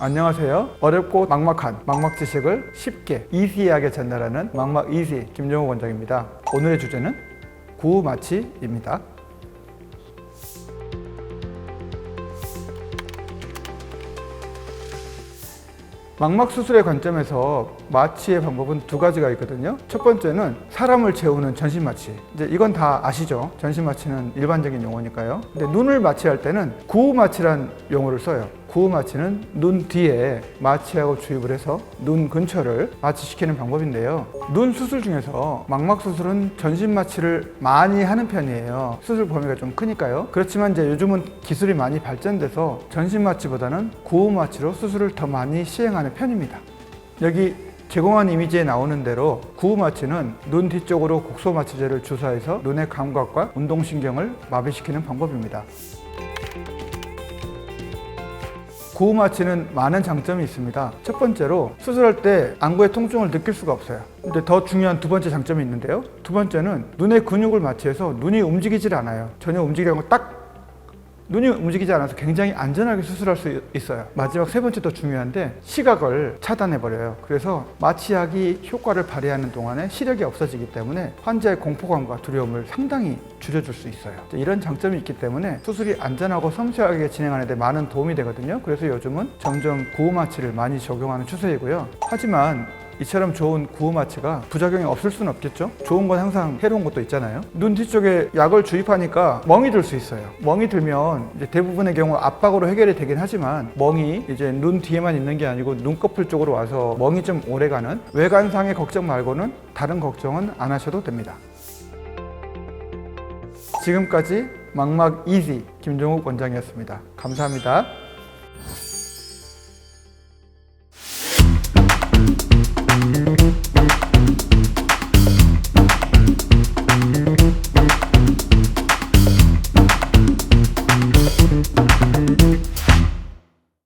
안녕하세요. 어렵고 막막한 막막 지식을 쉽게 이지하게 전달하는 막막 이지 김정호 원장입니다. 오늘의 주제는 구마취입니다. 망막 수술의 관점에서 마취의 방법은 두 가지가 있거든요. 첫 번째는 사람을 재우는 전신 마취. 이제 이건 다 아시죠? 전신 마취는 일반적인 용어니까요. 근데 눈을 마취할 때는 구우 마취란 용어를 써요. 구우 마취는 눈 뒤에 마취하고 주입을 해서 눈 근처를 마취시키는 방법인데요. 눈 수술 중에서 망막 수술은 전신 마취를 많이 하는 편이에요. 수술 범위가 좀 크니까요. 그렇지만 이제 요즘은 기술이 많이 발전돼서 전신 마취보다는 구우 마취로 수술을 더 많이 시행하는 편입니다. 여기 제공한 이미지에 나오는 대로 구우 마취는 눈 뒤쪽으로 곡소 마취제를 주사해서 눈의 감각과 운동신경을 마비시키는 방법입니다. 구우 마취는 많은 장점이 있습니다. 첫 번째로 수술할 때 안구의 통증을 느낄 수가 없어요. 근데 더 중요한 두 번째 장점이 있는데요. 두 번째는 눈의 근육을 마취해서 눈이 움직이질 않아요. 전혀 움직이는 거딱 눈이 움직이지 않아서 굉장히 안전하게 수술할 수 있어요. 마지막 세 번째 더 중요한데 시각을 차단해 버려요. 그래서 마취약이 효과를 발휘하는 동안에 시력이 없어지기 때문에 환자의 공포감과 두려움을 상당히 줄여줄 수 있어요. 이런 장점이 있기 때문에 수술이 안전하고 섬세하게 진행하는 데 많은 도움이 되거든요. 그래서 요즘은 점점 구호 마취를 많이 적용하는 추세이고요. 하지만 이처럼 좋은 구호 마취가 부작용이 없을 수는 없겠죠. 좋은 건 항상 해로운 것도 있잖아요. 눈 뒤쪽에 약을 주입하니까 멍이 들 수 있어요. 멍이 들면 대부분의 경우 압박으로 해결이 되긴 하지만 멍이 이제 눈 뒤에만 있는 게 아니고 눈꺼풀 쪽으로 와서 멍이 좀 오래가는 외관상의 걱정 말고는 다른 걱정은 안 하셔도 됩니다. 지금까지 막막 이지 김종욱 원장이었습니다. 감사합니다.